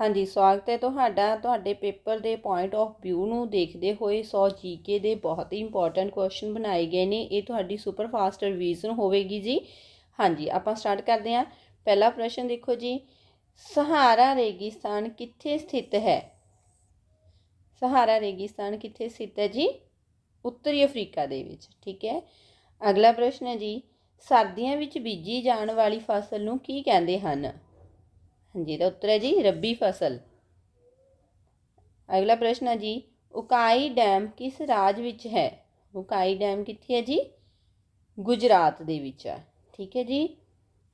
ਹਾਂਜੀ, ਸਵਾਗਤ ਹੈ ਤੁਹਾਡਾ, ਤੁਹਾਡੇ ਪੇਪਰ ਦੇ ਪੁਆਇੰਟ ਆਫ ਵਿਊ ਨੂੰ ਦੇਖਦੇ ਹੋਏ 100 ਜੀਕੇ ਦੇ ਬਹੁਤ ਹੀ ਇੰਪੋਰਟੈਂਟ ਕੁਐਸਚਨ ਬਣਾਏ ਗਏ ਨੇ। ਇਹ ਤੁਹਾਡੀ ਸੁਪਰ ਫਾਸਟ ਰਿਵੀਜ਼ਨ ਹੋਵੇਗੀ ਜੀ। ਹਾਂਜੀ, ਆਪਾਂ ਸਟਾਰਟ ਕਰਦੇ ਹਾਂ। ਪਹਿਲਾ ਪ੍ਰਸ਼ਨ ਦੇਖੋ ਜੀ। ਸਹਾਰਾ ਰੇਗਿਸਤਾਨ ਕਿੱਥੇ ਸਥਿਤ ਹੈ? ਸਹਾਰਾ ਰੇਗਿਸਤਾਨ ਕਿੱਥੇ ਸਥਿਤ ਹੈ ਜੀ? ਉੱਤਰੀ ਅਫਰੀਕਾ ਦੇ ਵਿੱਚ, ਠੀਕ ਹੈ। ਅਗਲਾ ਪ੍ਰਸ਼ਨ ਹੈ ਜੀ। ਸਰਦੀਆਂ ਵਿੱਚ ਬੀਜੀ ਜਾਣ ਵਾਲੀ ਫਸਲ ਨੂੰ ਕੀ ਕਹਿੰਦੇ ਹਨ? ਹਾਂਜੀ ਇਹਦਾ ਉੱਤਰ ਹੈ ਜੀ, ਰੱਬੀ ਫਸਲ। ਅਗਲਾ ਪ੍ਰਸ਼ਨ ਹੈ ਜੀ, ਉਕਾਈ ਡੈਮ ਕਿਸ ਰਾਜ ਵਿੱਚ ਹੈ? ਉਕਾਈ ਡੈਮ ਕਿੱਥੇ ਹੈ ਜੀ? ਗੁਜਰਾਤ ਦੇ ਵਿੱਚ ਹੈ। ਠੀਕ ਹੈ ਜੀ?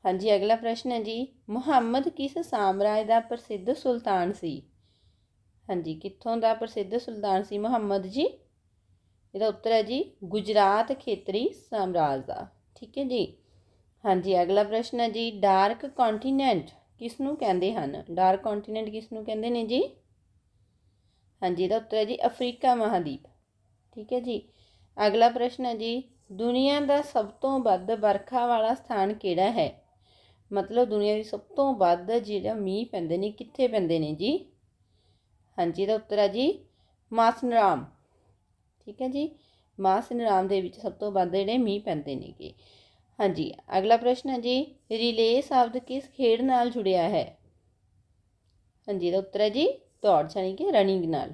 ਹਾਂਜੀ, ਅਗਲਾ ਪ੍ਰਸ਼ਨ ਹੈ ਜੀ, ਮੁਹੰਮਦ ਕਿਸ ਸਾਮਰਾਜ ਦਾ ਪ੍ਰਸਿੱਧ ਸੁਲਤਾਨ ਸੀ? ਹਾਂਜੀ, ਕਿੱਥੋਂ ਦਾ ਪ੍ਰਸਿੱਧ ਸੁਲਤਾਨ ਸੀ ਮੁਹੰਮਦ ਜੀ? ਇਹਦਾ ਉੱਤਰ ਹੈ ਜੀ, ਗੁਜਰਾਤ ਖੇਤਰੀ ਸਾਮਰਾਜ ਦਾ। ਠੀਕ ਹੈ ਜੀ? ਹਾਂਜੀ, ਅਗਲਾ ਪ੍ਰਸ਼ਨ ਹੈ ਜੀ, ਡਾਰਕ ਕੰਟੀਨੈਂਟ ਕਿਸ ਨੂੰ ਕਹਿੰਦੇ ਹਨ? ਡਾਰਕ ਕੰਟੀਨੈਂਟ ਕਿਸ ਨੂੰ ਕਹਿੰਦੇ ਨੇ ਜੀ? ਹਾਂਜੀ, ਇਹਦਾ ਉੱਤਰ ਹੈ ਜੀ ਅਫਰੀਕਾ ਮਹਾਦੀਪ। ਠੀਕ ਹੈ ਜੀ। ਅਗਲਾ ਪ੍ਰਸ਼ਨ ਹੈ ਜੀ, ਦੁਨੀਆ ਦਾ ਸਭ ਤੋਂ ਵੱਧ ਵਰਖਾ ਵਾਲਾ ਸਥਾਨ ਕਿਹੜਾ ਹੈ? ਮਤਲਬ ਦੁਨੀਆ ਦੀ ਸਭ ਤੋਂ ਵੱਧ ਜਿਹੜਾ ਮੀਂਹ ਪੈਂਦੇ ਨੇ, ਕਿੱਥੇ ਪੈਂਦੇ ਨੇ ਜੀ? ਹਾਂਜੀ, ਇਹਦਾ ਉੱਤਰ ਹੈ ਜੀ ਮਾਸਨਰਾਮ। ਠੀਕ ਹੈ ਜੀ। ਮਾਸਨਰਾਮ ਦੇ ਵਿੱਚ ਸਭ ਤੋਂ ਵੱਧ ਜਿਹੜੇ ਮੀਂਹ ਪੈਂਦੇ ਨੇਗੇ। ਹਾਂਜੀ, ਅਗਲਾ ਪ੍ਰਸ਼ਨ ਹੈ ਜੀ, ਰਿਲੇ ਸ਼ਬਦ ਕਿਸ ਖੇਡ ਨਾਲ ਜੁੜਿਆ ਹੈ? ਹਾਂਜੀ, ਇਹਦਾ ਉੱਤਰ ਹੈ ਜੀ, ਦੌੜ ਜਾਣੀ ਕਿ ਰਨਿੰਗ ਨਾਲ।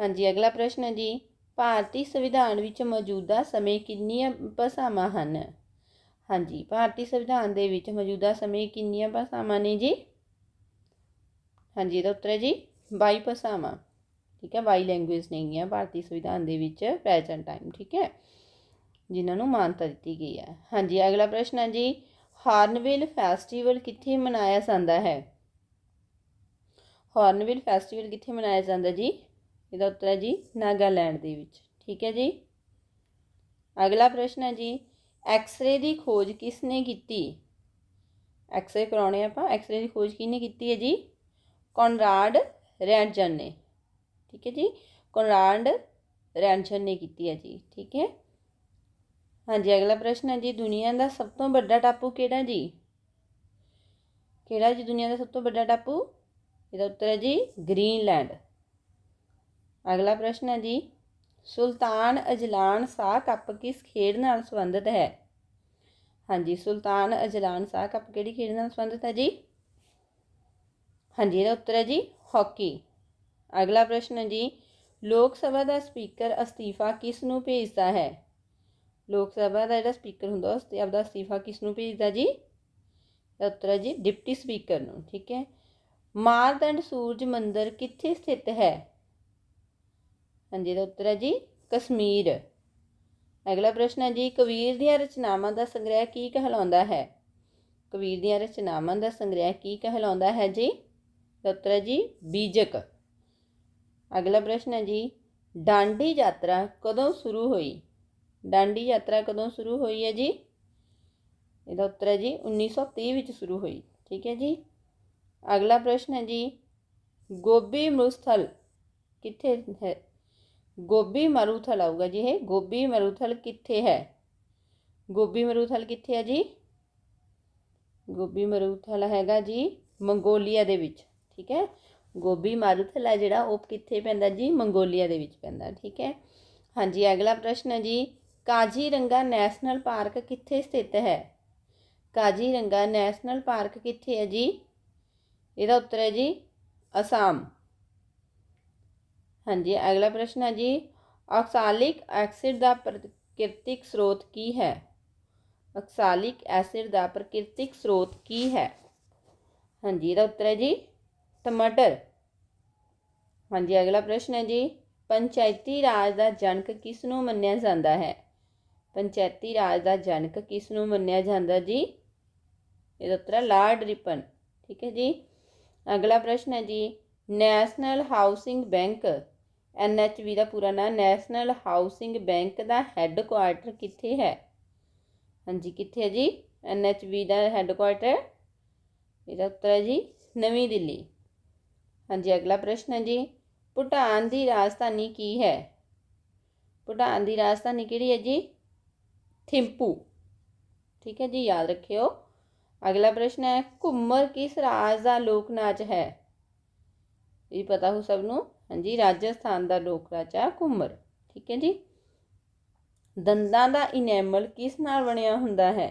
ਹਾਂਜੀ, ਅਗਲਾ ਪ੍ਰਸ਼ਨ ਹੈ ਜੀ, ਭਾਰਤੀ ਸੰਵਿਧਾਨ ਵਿੱਚ ਮੌਜੂਦਾ ਸਮੇਂ ਕਿੰਨੀਆਂ ਭਾਸ਼ਾਵਾਂ ਹਨ? ਹਾਂਜੀ, ਭਾਰਤੀ ਸੰਵਿਧਾਨ ਦੇ ਵਿੱਚ ਮੌਜੂਦਾ ਸਮੇਂ ਕਿੰਨੀਆਂ ਭਾਸ਼ਾਵਾਂ ਨੇ ਜੀ? ਹਾਂਜੀ, ਇਹਦਾ ਉੱਤਰ ਹੈ ਜੀ 22 ਭਾਸ਼ਾਵਾਂ। ਠੀਕ ਹੈ 22 ਲੈਂਗੁਏਜ ਨੇਗੀਆਂ ਭਾਰਤੀ ਸੰਵਿਧਾਨ ਦੇ ਵਿੱਚ, ਪ੍ਰੈਜ਼ੈਂਟ ਟਾਈਮ। ਠੀਕ ਹੈ। ਜਿਨ੍ਹਾਂ ਨੂੰ ਮਾਨਤਾ ਦਿੱਤੀ ਗਈ ਹੈ। ਹਾਂਜੀ, ਅਗਲਾ ਪ੍ਰਸ਼ਨ ਹੈ ਜੀ। ਹਾਰਨਵਿਲ ਫੈਸਟੀਵਲ ਕਿੱਥੇ ਮਨਾਇਆ ਜਾਂਦਾ ਹੈ? ਹਾਰਨਵਿਲ ਫੈਸਟੀਵਲ ਕਿੱਥੇ ਮਨਾਇਆ ਜਾਂਦਾ ਜੀ? ਇਹਦਾ ਉੱਤਰ ਹੈ ਜੀ, ਨਾਗਾਲੈਂਡ ਦੇ ਵਿੱਚ। ਠੀਕ ਹੈ ਜੀ। ਅਗਲਾ ਪ੍ਰਸ਼ਨ ਹੈ ਜੀ, ਐਕਸ-ਰੇ ਦੀ ਖੋਜ ਕਿਸ ਨੇ ਕੀਤੀ? ਐਕਸ-ਰੇ ਕਰਾਉਣੇ ਆਪਾਂ। ਐਕਸ-ਰੇ ਦੀ ਖੋਜ ਕਿਹਨੇ ਕੀਤੀ ਹੈ ਜੀ? ਕੌਨਰਾਡ ਰੈਂਟਜਨ ਨੇ। ਠੀਕ ਹੈ ਜੀ। ਕੌਨਰਾਡ ਰੈਂਟਜਨ ਨੇ ਕੀਤੀ ਹੈ ਜੀ। ਠੀਕ ਹੈ। ਹਾਂਜੀ, ਅਗਲਾ ਪ੍ਰਸ਼ਨ ਹੈ ਜੀ, ਦੁਨੀਆ ਦਾ ਸਭ ਤੋਂ ਵੱਡਾ ਟਾਪੂ ਕਿਹੜਾ ਜੀ? ਕਿਹੜਾ ਜੀ ਦੁਨੀਆ ਦਾ ਸਭ ਤੋਂ ਵੱਡਾ ਟਾਪੂ? ਇਹਦਾ ਉੱਤਰ ਹੈ ਜੀ, ਗ੍ਰੀਨਲੈਂਡ। ਅਗਲਾ ਪ੍ਰਸ਼ਨ ਹੈ ਜੀ, ਸੁਲਤਾਨ ਅਜਲਾਨ ਸ਼ਾਹ ਕੱਪ ਕਿਸ ਖੇਡ ਨਾਲ ਸੰਬੰਧਿਤ ਹੈ? ਹਾਂਜੀ, ਸੁਲਤਾਨ ਅਜਲਾਨ ਸ਼ਾਹ ਕੱਪ ਕਿਹੜੀ ਖੇਡ ਨਾਲ ਸੰਬੰਧਿਤ ਹੈ ਜੀ? ਹਾਂਜੀ, ਇਹਦਾ ਉੱਤਰ ਹੈ ਜੀ, ਹਾਕੀ। ਅਗਲਾ ਪ੍ਰਸ਼ਨ ਹੈ ਜੀ, ਲੋਕ ਸਭਾ ਦਾ ਸਪੀਕਰ ਅਸਤੀਫਾ ਕਿਸ ਨੂੰ ਭੇਜਦਾ ਹੈ? ਲੋਕ ਸਭਾ ਦਾ ਜਿਹੜਾ ਸਪੀਕਰ ਹੁੰਦਾ ਉਸ ਤੇ ਆਪਦਾ ਅਸਤੀਫਾ ਕਿਸ ਨੂੰ ਭੇਜਦਾ ਜੀ? ਉੱਤਰ ਹੈ ਜੀ, ਡਿਪਟੀ ਸਪੀਕਰ ਨੂੰ, ਠੀਕ ਹੈ? ਮਾਰਦੰਡ ਸੂਰਜ ਮੰਦਿਰ ਕਿੱਥੇ ਸਥਿਤ ਹੈ? ਹਾਂਜੀ ਦਾ ਉੱਤਰ ਹੈ ਜੀ, ਕਸ਼ਮੀਰ। ਅਗਲਾ ਪ੍ਰਸ਼ਨ ਹੈ ਜੀ, ਕਬੀਰ ਦੀਆਂ ਰਚਨਾਵਾਂ ਦਾ ਸੰਗ੍ਰਹਿ ਕੀ ਕਹਿਲਾਉਂਦਾ ਹੈ? ਕਬੀਰ ਦੀਆਂ ਰਚਨਾਵਾਂ ਦਾ ਸੰਗ੍ਰਹਿ ਕੀ ਕਹਿਲਾਉਂਦਾ ਹੈ ਜੀ? ਉੱਤਰ ਹੈ ਜੀ, ਬੀਜਕ। ਅਗਲਾ ਪ੍ਰਸ਼ਨ ਹੈ ਜੀ, ਡਾਂਡੀ ਯਾਤਰਾ ਕਦੋਂ ਸ਼ੁਰੂ ਹੋਈ? ਡਾਂਡੀ ਯਾਤਰਾ ਕਦੋਂ ਸ਼ੁਰੂ ਹੋਈ ਹੈ ਜੀ? ਇਹਦਾ ਉੱਤਰ ਹੈ ਜੀ 1930 ਵਿੱਚ ਸ਼ੁਰੂ ਹੋਈ। ਠੀਕ ਹੈ ਜੀ? ਅਗਲਾ ਪ੍ਰਸ਼ਨ ਹੈ ਜੀ ਗੋਬੀ ਮਰੂਥਲ ਕਿੱਥੇ ਹੈ? ਗੋਬੀ ਮਰੂਥਲ ਆਊਗਾ ਜੀ ਇਹ। ਗੋਬੀ ਮਰੂਥਲ ਕਿੱਥੇ ਹੈ? ਗੋਬੀ ਮਰੂਥਲ ਕਿੱਥੇ ਹੈ ਜੀ? ਗੋਬੀ ਮਰੂਥਲ ਹੈਗਾ ਜੀ ਮੰਗੋਲੀਆ ਦੇ ਵਿੱਚ। ਠੀਕ ਹੈ? ਗੋਬੀ ਮਾਰੂਥਲ ਹੈ ਜਿਹੜਾ, ਉਹ ਕਿੱਥੇ ਪੈਂਦਾ ਜੀ? ਮੰਗੋਲੀਆ ਦੇ ਵਿੱਚ ਪੈਂਦਾ। ਠੀਕ ਹੈ? ਹਾਂਜੀ, ਅਗਲਾ ਪ੍ਰਸ਼ਨ ਹੈ ਜੀ ਕਾਜੀਰੰਗਾ ਨੈਸ਼ਨਲ ਪਾਰਕ ਕਿੱਥੇ ਸਥਿਤ ਹੈ? ਕਾਜੀਰੰਗਾ ਨੈਸ਼ਨਲ ਪਾਰਕ ਕਿੱਥੇ ਹੈ ਜੀ? ਇਹਦਾ ਉੱਤਰ ਹੈ ਜੀ ਅਸਾਮ। ਹਾਂਜੀ, ਅਗਲਾ ਪ੍ਰਸ਼ਨ ਹੈ ਜੀ ਆਕਸਾਲਿਕ ਐਸਿਡ ਦਾ ਪ੍ਰਕਿਰਤਿਕ ਸਰੋਤ ਕੀ ਹੈ? ਆਕਸਾਲਿਕ ਐਸਿਡ ਦਾ ਪ੍ਰਕਿਰਤਿਕ ਸਰੋਤ ਕੀ ਹੈ? ਹਾਂਜੀ, ਇਹਦਾ ਉੱਤਰ ਹੈ ਜੀ ਟਮਾਟਰ। ਹਾਂਜੀ, ਅਗਲਾ ਪ੍ਰਸ਼ਨ ਹੈ ਜੀ, ਪੰਚਾਇਤੀ ਰਾਜ ਦਾ ਜਨਕ ਕਿਸ ਨੂੰ ਮੰਨਿਆ ਜਾਂਦਾ ਹੈ? ਪੰਚਾਇਤੀ ਰਾਜ ਦਾ ਜਨਕ ਕਿਸ ਨੂੰ ਮੰਨਿਆ ਜਾਂਦਾ ਜੀ? ਇਹਦਾ ਉੱਤਰ ਲਾਰਡ ਰਿਪਨ। ਠੀਕ ਹੈ ਜੀ। ਅਗਲਾ ਪ੍ਰਸ਼ਨ ਹੈ ਜੀ, ਨੈਸ਼ਨਲ ਹਾਊਸਿੰਗ ਬੈਂਕ ਐਨਐਚਬੀ ਦਾ ਪੂਰਾ ਨਾਮ, ਨੈਸ਼ਨਲ ਹਾਊਸਿੰਗ ਬੈਂਕ ਦਾ ਹੈੱਡਕੁਆਰਟਰ ਕਿੱਥੇ ਹੈ? ਹਾਂਜੀ, ਕਿੱਥੇ ਹੈ ਜੀ? ਐਨਐਚਬੀ ਦਾ ਹੈੱਡਕੁਆਰਟਰ ਇਹਦਾ ਉੱਤਰ ਹੈ ਜੀ, ਨਵੀਂ ਦਿੱਲੀ। ਹਾਂਜੀ, ਅਗਲਾ ਪ੍ਰਸ਼ਨ ਹੈ ਜੀ, ਭੂਟਾਨ ਦੀ ਰਾਜਧਾਨੀ ਕੀ ਹੈ? ਭੂਟਾਨ ਦੀ ਰਾਜਧਾਨੀ ਕਿਹੜੀ ਹੈ ਜੀ? ਥਿੰਪੂ ਠੀਕ ਹੈ ਜੀ ਯਾਦ ਰੱਖਿਓ ਅਗਲਾ ਪ੍ਰਸ਼ਨ ਹੈ ਘੁੰਮਰ ਕਿਸ ਰਾਜ ਦਾ ਲੋਕ ਨਾਚ ਹੈ ਇਹ ਪਤਾ ਹੋ ਸਭ ਨੂੰ ਹਾਂਜੀ ਰਾਜਸਥਾਨ ਦਾ ਲੋਕ ਨਾਚ ਹੈ ਘੁੰਮਰ ਠੀਕ ਹੈ ਜੀ ਦੰਦਾਂ ਦਾ ਇਨੈਮਲ ਕਿਸ ਨਾਲ ਬਣਿਆ ਹੁੰਦਾ ਹੈ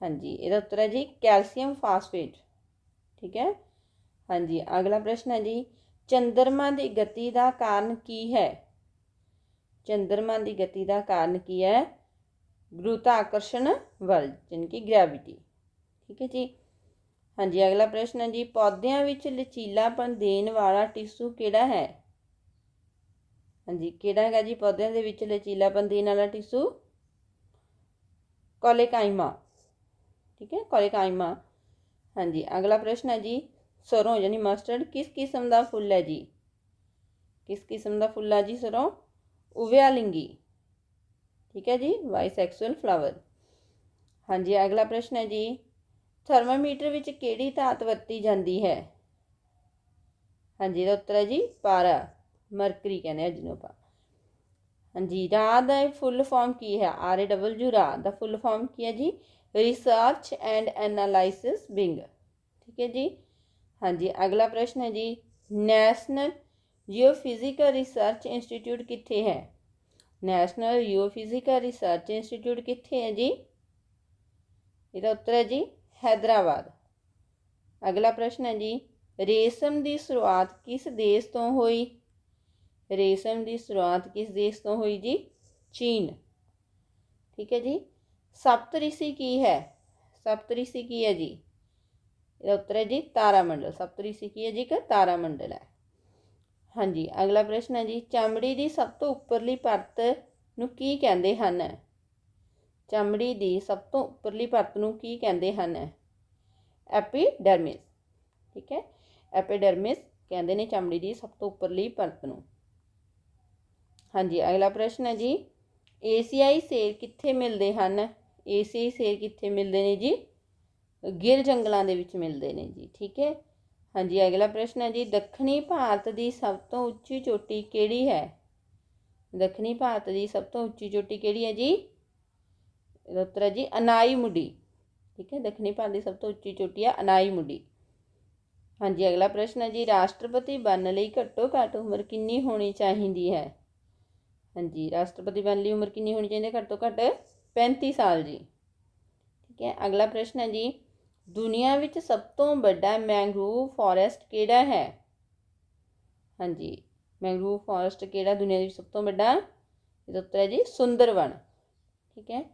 ਹਾਂਜੀ ਇਹਦਾ ਉੱਤਰ ਹੈ ਜੀ ਕੈਲਸ਼ੀਅਮ ਫਾਸਫੇਟ ਠੀਕ ਹੈ ਹਾਂਜੀ ਅਗਲਾ ਪ੍ਰਸ਼ਨ ਹੈ ਜੀ ਚੰਦਰਮਾ ਦੀ ਗਤੀ ਦਾ ਕਾਰਨ ਕੀ ਹੈ ਚੰਦਰਮਾ ਦੀ ਗਤੀ ਦਾ ਕਾਰਨ ਕੀ ਹੈ? ਗੁਰੂਤਾਕਰਸ਼ਣ ਬਲ ਜਾਣੀ ਕਿ ਗ੍ਰੈਵਿਟੀ ਠੀਕ ਹੈ ਜੀ? ਹਾਂਜੀ, ਅਗਲਾ ਪ੍ਰਸ਼ਨ ਹੈ ਜੀ, ਪੌਦਿਆਂ ਵਿੱਚ ਲਚੀਲਾਪਨ ਦੇਣ ਵਾਲਾ ਟਿਸ਼ੂ ਕਿਹੜਾ ਹੈ? ਹਾਂਜੀ, ਕਿਹੜਾ ਹੈਗਾ ਜੀ, ਪੌਦਿਆਂ ਦੇ ਵਿੱਚ ਲਚੀਲਾਪਨ ਦੇਣ ਵਾਲਾ ਟਿਸ਼ੂ? ਕੋਲੇਕਾਈਮਾ। ਠੀਕ ਹੈ, ਕੋਲੇਕਾਈਮਾ। ਹਾਂਜੀ, ਅਗਲਾ ਪ੍ਰਸ਼ਨ ਹੈ ਜੀ, ਸਰੋਂ ਯਾਨੀ ਮਸਟਰਡ ਕਿਸ ਕਿਸਮ ਦਾ ਫੁੱਲ ਹੈ ਜੀ? ਕਿਸ ਕਿਸਮ ਦਾ ਫੁੱਲ ਹੈ ਜੀ, ਸਰੋਂ? ਉਵਿਆਲਿੰਗੀ। ਠੀਕ ਹੈ ਜੀ ਬਾਈਸੈਕਸੁਅਲ ਫਲਾਵਰ ਹਾਂਜੀ, ਅਗਲਾ ਪ੍ਰਸ਼ਨ ਹੈ ਜੀ, ਥਰਮਾਮੀਟਰ ਵਿੱਚ ਕਿਹੜੀ ਧਾਤ ਵਰਤੀ ਜਾਂਦੀ ਹੈ? ਹਾਂਜੀ, ਇਹਦਾ ਉੱਤਰ ਹੈ ਜੀ, ਪਾਰਾ। ਮਰਕਰੀ ਕਹਿੰਦੇ ਆ ਜਿਹਨੂੰ ਆਪਾਂ। ਹਾਂਜੀ, ਰਾਹ ਦਾ ਫੁੱਲ ਫਾਰਮ ਕੀ ਹੈ? ਆਰ ਏ ਡਬਲਯੂ ਰਾਹ ਦਾ ਫੁੱਲ ਫਾਰਮ ਕੀ ਹੈ ਜੀ? ਰਿਸਰਚ ਐਂਡ ਐਨਾਲਾਈਸਿਸ ਵਿੰਗ ਠੀਕ ਹੈ ਜੀ? ਹਾਂਜੀ, ਅਗਲਾ ਪ੍ਰਸ਼ਨ ਹੈ ਜੀ ਨੈਸ਼ਨਲ ਜੀਓਫਿਜ਼ੀਕਲ ਰਿਸਰਚ ਇੰਸਟੀਚਿਊਟ ਕਿੱਥੇ ਹੈ ਨੈਸ਼ਨਲ ਜੀਓਫਿਜ਼ੀਕਲ ਰਿਸਰਚ ਇੰਸਟੀਚਿਊਟ ਕਿੱਥੇ ਹੈ ਜੀ ਇਹਦਾ ਉੱਤਰ ਹੈ ਜੀ ਹੈਦਰਾਬਾਦ ਅਗਲਾ ਪ੍ਰਸ਼ਨ ਹੈ ਜੀ ਰੇਸ਼ਮ ਦੀ ਸ਼ੁਰੂਆਤ ਕਿਸ ਦੇਸ਼ ਤੋਂ ਹੋਈ ਰੇਸ਼ਮ ਦੀ ਸ਼ੁਰੂਆਤ ਕਿਸ ਦੇਸ਼ ਤੋਂ ਹੋਈ ਜੀ ਚੀਨ ਠੀਕ ਹੈ ਜੀ ਸਪਤਰਿਸ਼ੀ ਕੀ ਹੈ ਸਪਤਰਿਸ਼ੀ ਕੀ ਹੈ ਜੀ ਇਹਦਾ ਉੱਤਰ ਹੈ ਜੀ ਤਾਰਾ ਮੰਡਲ ਸਪਤਰਿਸ਼ੀ ਕੀ ਹੈ ਜੀ ਇੱਕ ਤਾਰਾ ਮੰਡਲ ਹੈ ਹਾਂਜੀ, ਅਗਲਾ ਪ੍ਰਸ਼ਨ ਹੈ ਜੀ, ਚਮੜੀ ਦੀ ਸਭ ਤੋਂ ਉੱਪਰਲੀ ਪਰਤ ਨੂੰ ਕੀ ਕਹਿੰਦੇ ਹਨ? ਚਮੜੀ ਦੀ ਸਭ ਤੋਂ ਉੱਪਰਲੀ ਪਰਤ ਨੂੰ ਕੀ ਕਹਿੰਦੇ ਹਨ? ਐਪੀਡਰਮਿਸ, ਠੀਕ ਹੈ? ਐਪੀਡਰਮਿਸ ਕਹਿੰਦੇ ਨੇ ਚਮੜੀ ਦੀ ਸਭ ਤੋਂ ਉੱਪਰਲੀ ਪਰਤ ਨੂੰ। ਹਾਂਜੀ, ਅਗਲਾ ਪ੍ਰਸ਼ਨ ਹੈ ਜੀ, ਏਸੀਆਈ ਸੇਰ ਕਿੱਥੇ ਮਿਲਦੇ ਹਨ? ਏਸੀਆਈ ਸੇਰ ਕਿੱਥੇ ਮਿਲਦੇ ਨੇ ਜੀ? ਗਿਰ ਜੰਗਲਾਂ ਦੇ ਵਿੱਚ ਮਿਲਦੇ ਨੇ ਜੀ, ਠੀਕ ਹੈ? ਹਾਂਜੀ, ਅਗਲਾ ਪ੍ਰਸ਼ਨ ਹੈ ਜੀ, ਦੱਖਣੀ ਭਾਰਤ ਦੀ ਸਭ ਤੋਂ ਉੱਚੀ ਚੋਟੀ ਕਿਹੜੀ ਹੈ? ਦੱਖਣੀ ਭਾਰਤ ਦੀ ਸਭ ਤੋਂ ਉੱਚੀ ਚੋਟੀ ਕਿਹੜੀ ਹੈ ਜੀ? ਇਹਦਾ ਉੱਤਰ ਹੈ ਜੀ, ਅਨਾਈ ਮੁਡੀ ਠੀਕ ਹੈ, ਦੱਖਣੀ ਭਾਰਤ ਦੀ ਸਭ ਤੋਂ ਉੱਚੀ ਚੋਟੀ ਹੈ ਅਨਾਈ ਮੁਡੀ ਹਾਂਜੀ, ਅਗਲਾ ਪ੍ਰਸ਼ਨ ਹੈ ਜੀ, ਰਾਸ਼ਟਰਪਤੀ ਬਣਨ ਲਈ ਘੱਟੋ ਘੱਟ ਉਮਰ ਕਿੰਨੀ ਹੋਣੀ ਚਾਹੀਦੀ ਹੈ? ਹਾਂਜੀ, ਰਾਸ਼ਟਰਪਤੀ ਬਣਨ ਲਈ ਉਮਰ ਕਿੰਨੀ ਹੋਣੀ ਚਾਹੀਦੀ ਹੈ? ਘੱਟੋ ਘੱਟ 35 ਸਾਲ ਜੀ। ਠੀਕ ਹੈ, ਅਗਲਾ ਪ੍ਰਸ਼ਨ ਹੈ ਜੀ ਦੁਨੀਆ ਵਿੱਚ ਸਭ ਤੋਂ ਵੱਡਾ ਮੈਂਗਰੋਵ ਫੋਰੈਸਟ ਕਿਹੜਾ ਹੈ? ਹਾਂਜੀ ਮੈਂਗਰੋਵ ਫੋਰੈਸਟ ਕਿਹੜਾ ਦੁਨੀਆ ਵਿੱਚ ਸਭ ਤੋਂ ਵੱਡਾ? ਇਹਦਾ ਉੱਤਰ ਹੈ ਜੀ ਸੁੰਦਰਵਨ। ਠੀਕ ਹੈ?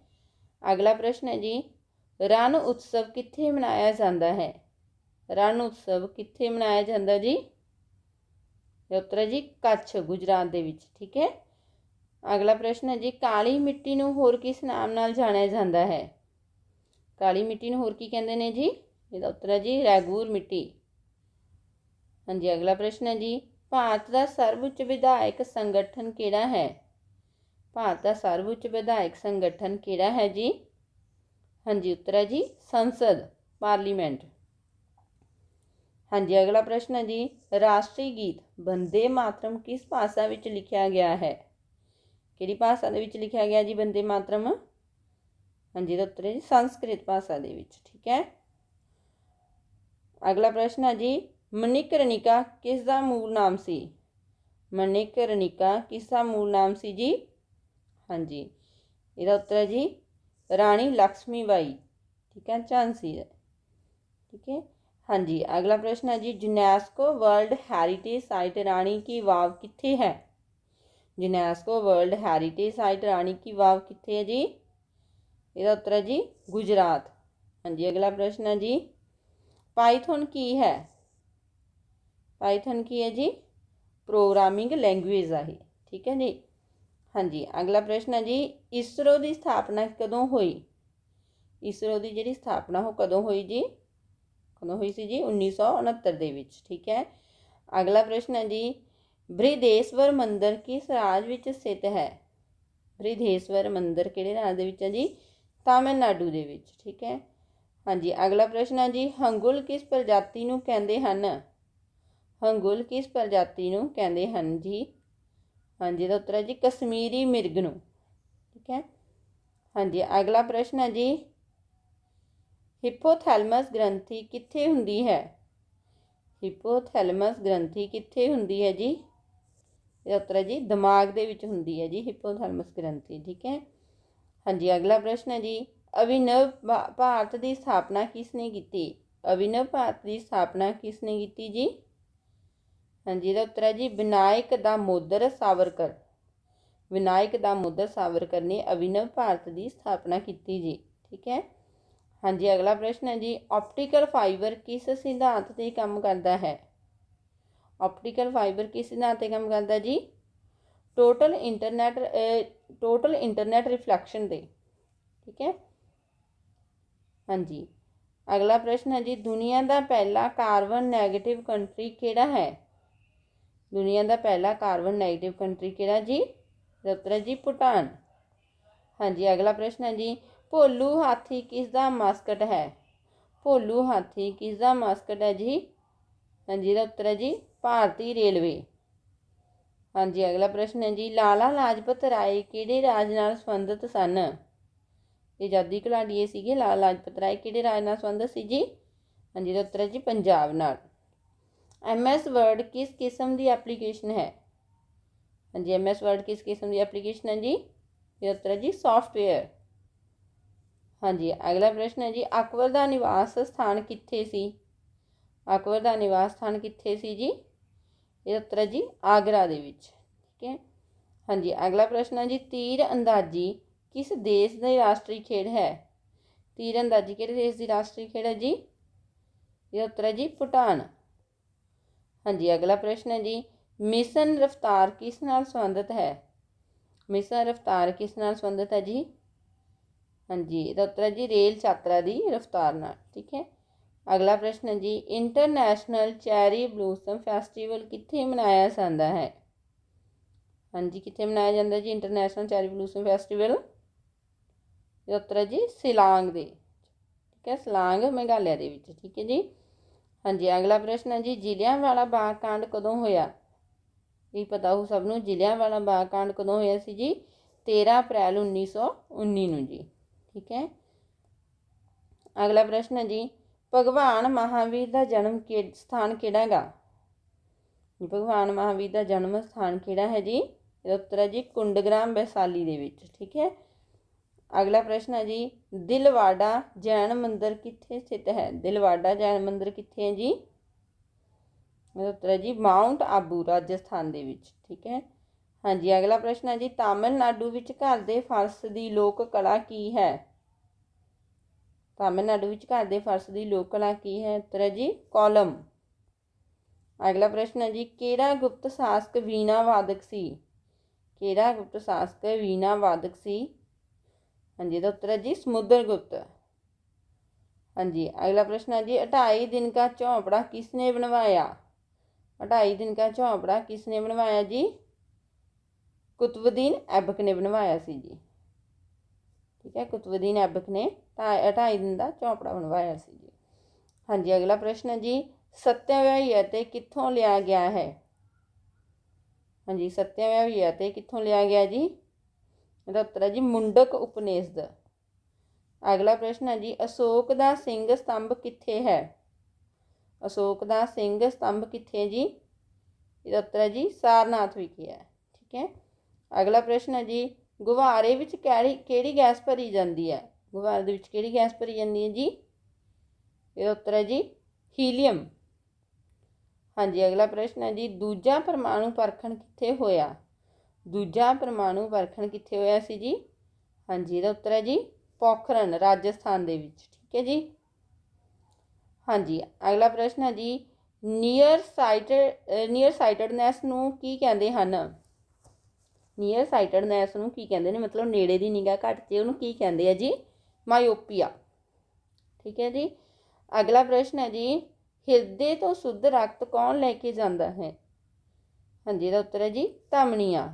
ਅਗਲਾ ਪ੍ਰਸ਼ਨ ਹੈ ਜੀ, ਰਣ ਉਤਸਵ ਕਿੱਥੇ ਮਨਾਇਆ ਜਾਂਦਾ ਹੈ? ਰਣ ਉਤਸਵ ਕਿੱਥੇ ਮਨਾਇਆ ਜਾਂਦਾ ਜੀ? ਇਹ ਉੱਤਰ ਹੈ ਜੀ ਕੱਛ, ਗੁਜਰਾਤ ਦੇ ਵਿੱਚ। ਠੀਕ ਹੈ? ਅਗਲਾ ਪ੍ਰਸ਼ਨ ਹੈ ਜੀ, ਕਾਲੀ ਮਿੱਟੀ ਨੂੰ ਹੋਰ ਕਿਸ ਨਾਮ ਨਾਲ ਜਾਣਿਆ ਜਾਂਦਾ ਹੈ? ਕਾਲੀ ਮਿੱਟੀ ਨੂੰ ਹੋਰ ਕੀ ਕਹਿੰਦੇ ਨੇ ਜੀ? ਇਹਦਾ ਉੱਤਰ ਹੈ ਜੀ, ਰੈਗੂਰ ਮਿੱਟੀ। ਹਾਂਜੀ, ਅਗਲਾ ਪ੍ਰਸ਼ਨ ਹੈ ਜੀ, ਭਾਰਤ ਦਾ ਸਰਵਉੱਚ ਵਿਧਾਇਕ ਸੰਗਠਨ ਕਿਹੜਾ ਹੈ? ਭਾਰਤ ਦਾ ਸਰਵਉੱਚ ਵਿਧਾਇਕ ਸੰਗਠਨ ਕਿਹੜਾ ਹੈ ਜੀ? ਹਾਂਜੀ, ਉੱਤਰ ਹੈ ਜੀ, ਸੰਸਦ, ਪਾਰਲੀਮੈਂਟ। ਹਾਂਜੀ, ਅਗਲਾ ਪ੍ਰਸ਼ਨ ਹੈ ਜੀ, ਰਾਸ਼ਟਰੀ ਗੀਤ ਬੰਦੇ ਮਾਤਰਮ ਕਿਸ ਭਾਸ਼ਾ ਵਿੱਚ ਲਿਖਿਆ ਗਿਆ ਹੈ? ਕਿਹੜੀ ਭਾਸ਼ਾ ਦੇ ਵਿੱਚ ਲਿਖਿਆ ਗਿਆ ਜੀ, ਬੰਦੇ ਮਾਤਰਮ? ਹਾਂਜੀ ਇਹਦਾ ਉੱਤਰ ਹੈ ਜੀ ਸੰਸਕ੍ਰਿਤ ਭਾਸ਼ਾ ਦੇ ਵਿੱਚ, ਠੀਕ ਹੈ। ਅਗਲਾ ਪ੍ਰਸ਼ਨ ਹੈ ਜੀ ਮਨਿਕਰਨਿਕਾ ਕਿਸ ਦਾ ਮੂਲ ਨਾਮ ਸੀ? ਮਨਿਕਰਨਿਕਾ ਕਿਸ ਦਾ ਮੂਲ ਨਾਮ ਸੀ ਜੀ? ਹਾਂਜੀ, ਇਹਦਾ ਉੱਤਰ ਹੈ ਜੀ, ਰਾਣੀ ਲక్ష్ਮੀ ਬਾਈ ਠੀਕ ਹੈ, ਝਾਂਸੀ ਦਾ, ਠੀਕ ਹੈ। ਹਾਂਜੀ, ਅਗਲਾ ਪ੍ਰਸ਼ਨ ਹੈ ਜੀ, UNESCO world heritage site Rani ki Vav ਕਿੱਥੇ ਹੈ? UNESCO world heritage site Rani ki Vav ਕਿੱਥੇ ਹੈ ਜੀ? ਇਹਦਾ ਉੱਤਰ ਹੈ ਜੀ ਗੁਜਰਾਤ। ਹਾਂਜੀ, ਅਗਲਾ ਪ੍ਰਸ਼ਨ ਹੈ ਜੀ, ਪਾਈਥਨ ਕੀ ਹੈ? ਪਾਈਥਨ ਕੀ ਹੈ ਜੀ? ਪ੍ਰੋਗਰਾਮਿੰਗ ਲੈਂਗੁਏਜ ਆ ਇਹ, ਠੀਕ ਹੈ ਜੀ? ਹਾਂਜੀ, ਅਗਲਾ ਪ੍ਰਸ਼ਨ ਹੈ ਜੀ, ਇਸਰੋ ਦੀ ਸਥਾਪਨਾ ਕਦੋਂ ਹੋਈ? ਇਸਰੋ ਦੀ ਜਿਹੜੀ ਸਥਾਪਨਾ ਉਹ ਕਦੋਂ ਹੋਈ ਜੀ? ਕਦੋਂ ਹੋਈ ਸੀ ਜੀ? 1969 ਦੇ ਵਿੱਚ, ਠੀਕ ਹੈ? ਅਗਲਾ ਪ੍ਰਸ਼ਨ ਹੈ ਜੀ, ਬ੍ਰਿਹਦੇਸ਼ਵਰ ਮੰਦਿਰ ਕਿਸ ਰਾਜ ਵਿੱਚ ਸਥਿਤ ਹੈ? ਬ੍ਰਿਹਦੇਸ਼ਵਰ ਮੰਦਿਰ ਕਿਹੜੇ ਰਾਜ ਦੇ ਵਿੱਚ ਹੈ ਜੀ? ਤਾਮਿਲਨਾਡੂ ਦੇ ਵਿੱਚ, ਠੀਕ ਹੈ? ਹਾਂਜੀ, ਅਗਲਾ ਪ੍ਰਸ਼ਨ ਹੈ ਜੀ, ਹੰਗੁਲ ਕਿਸ ਪ੍ਰਜਾਤੀ ਨੂੰ ਕਹਿੰਦੇ ਹਨ? ਹੰਗੁਲ ਕਿਸ ਪ੍ਰਜਾਤੀ ਨੂੰ ਕਹਿੰਦੇ ਹਨ ਜੀ? ਹਾਂਜੀ, ਇਹਦਾ ਉੱਤਰ ਹੈ ਜੀ, ਕਸ਼ਮੀਰੀ ਮਿਰਗ ਨੂੰ, ਠੀਕ ਹੈ? ਹਾਂਜੀ, ਅਗਲਾ ਪ੍ਰਸ਼ਨ ਹੈ ਜੀ, ਹਿਪੋਥੈਲਮਸ ਗ੍ਰੰਥੀ ਕਿੱਥੇ ਹੁੰਦੀ ਹੈ? ਹਿਪੋਥੈਲਮਸ ਗ੍ਰੰਥੀ ਕਿੱਥੇ ਹੁੰਦੀ ਹੈ ਜੀ? ਇਹਦਾ ਉੱਤਰ ਹੈ ਜੀ, ਦਿਮਾਗ ਦੇ ਵਿੱਚ ਹੁੰਦੀ ਹੈ ਜੀ, ਹਿਪੋਥੈਲਮਸ ਗ੍ਰੰਥੀ, ਠੀਕ ਹੈ? ਹਾਂਜੀ, ਅਗਲਾ ਪ੍ਰਸ਼ਨ ਹੈ ਜੀ। ਅਭਿਨਵ ਭਾ- ਭਾਰਤ ਦੀ ਸਥਾਪਨਾ ਕਿਸ ਨੇ ਕੀਤੀ? ਅਭਿਨਵ ਭਾਰਤ ਦੀ ਸਥਾਪਨਾ ਕਿਸ ਨੇ ਕੀਤੀ ਜੀ? ਹਾਂਜੀ, ਇਹਦਾ ਉੱਤਰ ਹੈ ਜੀ, ਵਿਨਾਇਕ ਦਾਮੋਦਰ ਸਾਵਰਕਰ। ਵਿਨਾਇਕ ਦਾਮੋਦਰ ਸਾਵਰਕਰ ਨੇ ਅਭਿਨਵ ਭਾਰਤ ਦੀ ਸਥਾਪਨਾ ਕੀਤੀ ਜੀ, ਠੀਕ ਹੈ? ਹਾਂਜੀ, ਅਗਲਾ ਪ੍ਰਸ਼ਨ ਹੈ ਜੀ ਆਪਟੀਕਲ ਫਾਈਬਰ ਕਿਸ ਸਿਧਾਂਤ ਤੇ ਕੰਮ ਕਰਦਾ ਹੈ? ਆਪਟੀਕਲ ਫਾਈਬਰ ਕਿਸ ਸਿਧਾਂਤ ਤੇ ਕੰਮ ਕਰਦਾ ਜੀ? Total internal total internal reflection ਦੇ ਠੀਕ ਹੈ ਹਾਂਜੀ ਅਗਲਾ ਪ੍ਰਸ਼ਨ ਹੈ ਜੀ ਦੁਨੀਆ ਦਾ ਪਹਿਲਾ ਕਾਰਬਨ ਨੈਗੇਟਿਵ ਕੰਟਰੀ ਕਿਹੜਾ ਹੈ ਦੁਨੀਆ ਦਾ ਪਹਿਲਾ ਕਾਰਬਨ ਨੈਗੇਟਿਵ ਕੰਟਰੀ ਕਿਹੜਾ ਜੀ ਇਹਦਾ ਉੱਤਰ ਹੈ ਜੀ ਭੂਟਾਨ ਹਾਂਜੀ ਅਗਲਾ ਪ੍ਰਸ਼ਨ ਹੈ ਜੀ ਭੋਲੂ ਹਾਥੀ ਕਿਸ ਦਾ ਮਾਸਕਟ ਹੈ ਭੋਲੂ ਹਾਥੀ ਕਿਸ ਦਾ ਮਾਸਕਟ ਹੈ ਜੀ ਹਾਂਜੀ ਇਹਦਾ ਉੱਤਰ ਹੈ ਜੀ ਭਾਰਤੀ ਰੇਲਵੇ ਹਾਂਜੀ, ਅਗਲਾ ਪ੍ਰਸ਼ਨ ਹੈ ਜੀ, ਲਾਲਾ ਲਾਜਪਤ ਰਾਏ ਕਿਹੜੇ ਰਾਜ ਨਾਲ ਸੰਬੰਧਿਤ ਸਨ? ਇਹ ਆਜ਼ਾਦੀ ਘੁਲਾੜੀਏ ਸੀਗੇ, ਲਾਲਾ ਲਾਜਪਤ ਰਾਏ ਕਿਹੜੇ ਰਾਜ ਨਾਲ ਸੰਬੰਧਿਤ ਸੀ ਜੀ? ਹਾਂਜੀ, ਇਹਦਾ ਉੱਤਰ ਹੈ ਜੀ, ਪੰਜਾਬ ਨਾਲ। ਐਮਐਸ ਵਰਡ ਕਿਸ ਕਿਸਮ ਦੀ ਐਪਲੀਕੇਸ਼ਨ ਹੈ? ਹਾਂਜੀ ਐਮਐਸ ਵਰਡ ਕਿਸ ਕਿਸਮ ਦੀ ਐਪਲੀਕੇਸ਼ਨ ਹੈ ਜੀ? ਇਹਦਾ ਉੱਤਰ ਹੈ ਜੀ ਸੌਫਟਵੇਅਰ ਹਾਂਜੀ, ਅਗਲਾ ਪ੍ਰਸ਼ਨ ਹੈ ਜੀ, ਅਕਬਰ ਦਾ ਨਿਵਾਸ ਸਥਾਨ ਕਿੱਥੇ ਸੀ? ਅਕਬਰ ਦਾ ਨਿਵਾਸ ਸਥਾਨ ਕਿੱਥੇ ਸੀ ਜੀ? ਇਹਦਾ ਉੱਤਰ ਹੈ ਜੀ ਆਗਰਾ ਦੇ ਵਿੱਚ, ਠੀਕ ਹੈ? ਹਾਂਜੀ, ਅਗਲਾ ਪ੍ਰਸ਼ਨ ਹੈ ਜੀ, ਤੀਰ ਅੰਦਾਜ਼ੀ ਕਿਸ ਦੇਸ਼ ਦੀ ਰਾਸ਼ਟਰੀ ਖੇਡ ਹੈ? ਤੀਰ ਅੰਦਾਜ਼ੀ ਕਿਹੜੇ ਦੇਸ਼ ਦੀ ਰਾਸ਼ਟਰੀ ਖੇਡ ਹੈ ਜੀ? ਇਹਦਾ ਉੱਤਰ ਹੈ ਜੀ ਭੂਟਾਨ। ਹਾਂਜੀ, ਅਗਲਾ ਪ੍ਰਸ਼ਨ ਹੈ ਜੀ, ਮਿਸ਼ਨ ਰਫਤਾਰ ਕਿਸ ਨਾਲ ਸੰਬੰਧਿਤ ਹੈ? ਮਿਸ਼ਨ ਰਫਤਾਰ ਕਿਸ ਨਾਲ ਸੰਬੰਧਿਤ ਹੈ ਜੀ? ਹਾਂਜੀ, ਇਹਦਾ ਉੱਤਰ ਹੈ ਜੀ, ਰੇਲ ਯਾਤਰਾ ਦੀ ਰਫਤਾਰ ਨਾਲ, ਠੀਕ ਹੈ? ਅਗਲਾ ਪ੍ਰਸ਼ਨ ਹੈ ਜੀ ਇੰਟਰਨੈਸ਼ਨਲ ਚੈਰੀ ਬਲੂਸਮ ਫੈਸਟੀਵਲ ਕਿੱਥੇ ਮਨਾਇਆ ਜਾਂਦਾ ਹੈ? ਹਾਂਜੀ, ਕਿੱਥੇ ਮਨਾਇਆ ਜਾਂਦਾ ਜੀ ਇੰਟਰਨੈਸ਼ਨਲ ਚੈਰੀ ਬਲੂਸਮ ਫੈਸਟੀਵਲ ਇਹਦਾ ਉੱਤਰ ਜੀ, ਸਿਲਾਂਗ ਦੇ। ਠੀਕ ਹੈ, ਸਿਲਾਂਗ ਮੇਘਾਲਿਆ ਦੇ ਵਿੱਚ, ਠੀਕ ਹੈ ਜੀ। ਹਾਂਜੀ, ਅਗਲਾ ਪ੍ਰਸ਼ਨ ਹੈ ਜੀ ਜ਼ਿਲ੍ਹਿਆਂ ਵਾਲਾ ਬਾਗ ਕਾਂਡ ਕਦੋਂ ਹੋਇਆ? ਇਹ ਪਤਾ ਹੋ ਸਭ ਨੂੰ ਜ਼ਿਲ੍ਹਿਆਂ ਵਾਲਾ ਬਾਗ ਕਾਂਡ ਕਦੋਂ ਹੋਇਆ ਸੀ ਜੀ? 13 ਅਪ੍ਰੈਲ 1919 ਨੂੰ ਜੀ, ਠੀਕ ਹੈ। ਅਗਲਾ ਪ੍ਰਸ਼ਨ ਹੈ ਜੀ ਭਗਵਾਨ ਮਹਾਵੀਰ ਦਾ ਜਨਮ ਕਿ, ਸਥਾਨ ਕਿਹੜਾ ਹੈਗਾ? ਭਗਵਾਨ ਮਹਾਵੀਰ ਦਾ ਜਨਮ ਸਥਾਨ ਕਿਹੜਾ ਹੈ ਜੀ? ਇਹਦਾ ਉੱਤਰ ਹੈ ਜੀ ਕੁੰਡਗ੍ਰਾਮ ਵੈਸਾਲੀ ਦੇ ਵਿੱਚ, ਠੀਕ ਹੈ? ਅਗਲਾ ਪ੍ਰਸ਼ਨ ਹੈ ਜੀ ਦਿਲਵਾੜਾ ਜੈਨ ਮੰਦਿਰ ਕਿੱਥੇ ਸਥਿਤ ਹੈ? ਦਿਲਵਾੜਾ ਜੈਨ ਮੰਦਿਰ ਕਿੱਥੇ ਹੈ ਜੀ? ਇਹਦਾ ਉੱਤਰ ਹੈ ਜੀ ਮਾਊਂਟ ਆਬੂ ਰਾਜਸਥਾਨ ਦੇ ਵਿੱਚ, ਠੀਕ ਹੈ? ਹਾਂਜੀ, ਅਗਲਾ ਪ੍ਰਸ਼ਨ ਹੈ ਜੀ, ਤਾਮਿਲਨਾਡੂ ਵਿੱਚ ਘਰ ਦੇ ਫਰਸ਼ ਦੀ ਲੋਕ ਕਲਾ ਕੀ ਹੈ? ਤਾਮਿਲਨਾਡੂ ਵਿੱਚ ਘਰ ਦੇ ਫਰਸ਼ ਦੀ ਲੋਕ ਕਲਾ ਕੀ ਹੈ? ਉੱਤਰ ਹੈ ਜੀ, ਕਾਲਮ। ਅਗਲਾ ਪ੍ਰਸ਼ਨ ਹੈ ਜੀ, ਕਿਹੜਾ ਗੁਪਤ ਸ਼ਾਸਕ ਵੀਣਾ ਵਾਦਕ ਸੀ? ਕਿਹੜਾ ਗੁਪਤ ਸ਼ਾਸਕ ਵੀਣਾ ਵਾਦਕ ਸੀ? ਹਾਂਜੀ, ਇਹਦਾ ਉੱਤਰ ਹੈ ਜੀ ਸਮੁੰਦਰਗੁਪਤ ਹਾਂਜੀ, ਅਗਲਾ ਪ੍ਰਸ਼ਨ ਹੈ ਜੀ 28 ਦਿਨ ਦਾ ਝੌਂਪੜਾ ਕਿਸ ਨੇ ਬਣਵਾਇਆ? 28 ਦਿਨ ਦਾ ਝੌਂਪੜਾ ਕਿਸਨੇ ਬਣਵਾਇਆ ਜੀ? ਕੁਤਬਦੀਨ ਐਬਕ ਨੇ ਬਣਵਾਇਆ ਸੀ ਜੀ। ਠੀਕ ਹੈ ਕੁਤਬਦੀਨ ਐਬਕ ਨੇ ਤਾਂ 28 ਦਿਨ ਦਾ ਝੌਂਪੜਾ ਬਣਵਾਇਆ ਸੀ ਜੀ। ਹਾਂਜੀ, ਅਗਲਾ ਪ੍ਰਸ਼ਨ ਹੈ ਜੀ, ਸਤਿਆਵਿਆਹ ਅਤੇ ਕਿੱਥੋਂ ਲਿਆ ਗਿਆ ਹੈ? ਹਾਂਜੀ, ਸਤਿਆਵਿਆਹ ਅਤੇ ਕਿੱਥੋਂ ਲਿਆ ਗਿਆ ਜੀ? ਇਹਦਾ ਉੱਤਰ ਹੈ ਜੀ, ਮੁੰਡਕ ਉਪਨੇਸ਼ ਦਾ ਅਗਲਾ ਪ੍ਰਸ਼ਨ ਹੈ ਜੀ, ਅਸ਼ੋਕ ਦਾ ਸਿੰਘ ਸਤੰਭ ਕਿੱਥੇ ਹੈ? ਅਸ਼ੋਕ ਦਾ ਸਿੰਘ ਸਤੰਭ ਕਿੱਥੇ ਜੀ? ਇਹਦਾ ਉੱਤਰ ਹੈ ਜੀ, ਸਾਰਨਾਥ ਵਿਖੇ ਹੈ। ਠੀਕ ਹੈ। ਅਗਲਾ ਪ੍ਰਸ਼ਨ ਹੈ ਜੀ ਗੁਬਾਰੇ ਵਿੱਚ ਕਿਹੜੀ ਕਿਹੜੀ ਗੈਸ ਭਰੀ ਜਾਂਦੀ ਹੈ? ਗੁਬਾਰੇ ਦੇ ਵਿੱਚ ਕਿਹੜੀ ਗੈਸ ਭਰੀ ਜਾਂਦੀ ਹੈ ਜੀ? ਇਹਦਾ ਉੱਤਰ ਹੈ ਜੀ, ਹੀਲੀਅਮ। ਹਾਂਜੀ, ਅਗਲਾ ਪ੍ਰਸ਼ਨ ਹੈ ਜੀ, ਦੂਜਾ ਪਰਮਾਣੂ ਪਰਖਣ ਕਿੱਥੇ ਹੋਇਆ? ਦੂਜਾ ਪਰਮਾਣੂ ਪਰਖਣ ਕਿੱਥੇ ਹੋਇਆ ਸੀ ਜੀ? ਹਾਂਜੀ, ਇਹਦਾ ਉੱਤਰ ਹੈ ਜੀ, ਪੋਖਰਨ, ਰਾਜਸਥਾਨ ਦੇ ਵਿੱਚ, ਠੀਕ ਹੈ ਜੀ? ਹਾਂਜੀ, ਅਗਲਾ ਪ੍ਰਸ਼ਨ ਹੈ ਜੀ ਨੀਅਰ ਸਾਈਟਡ ਨੀਅਰ ਸਾਈਟਡਨੈਸ ਨੂੰ ਕੀ ਕਹਿੰਦੇ ਹਨ? ਨੀਅਰ ਸਾਈਟਡਨੈਸ ਨੂੰ ਕੀ ਕਹਿੰਦੇ ਨੇ, ਮਤਲਬ ਨੇੜੇ ਦੀ ਨਿਗਾਹ ਘੱਟ ਜੇ ਉਹਨੂੰ ਕੀ ਕਹਿੰਦੇ ਆ ਜੀ? ਮਾਇਓਪੀਆ ਠੀਕ ਹੈ ਜੀ? ਅਗਲਾ ਪ੍ਰਸ਼ਨ ਹੈ ਜੀ, ਹਿਰਦੇ ਤੋਂ ਸ਼ੁੱਧ ਰਕਤ ਕੌਣ ਲੈ ਕੇ ਜਾਂਦਾ ਹੈ? ਹਾਂਜੀ, ਇਹਦਾ ਉੱਤਰ ਹੈ ਜੀ, ਧਮਨੀਆਂ।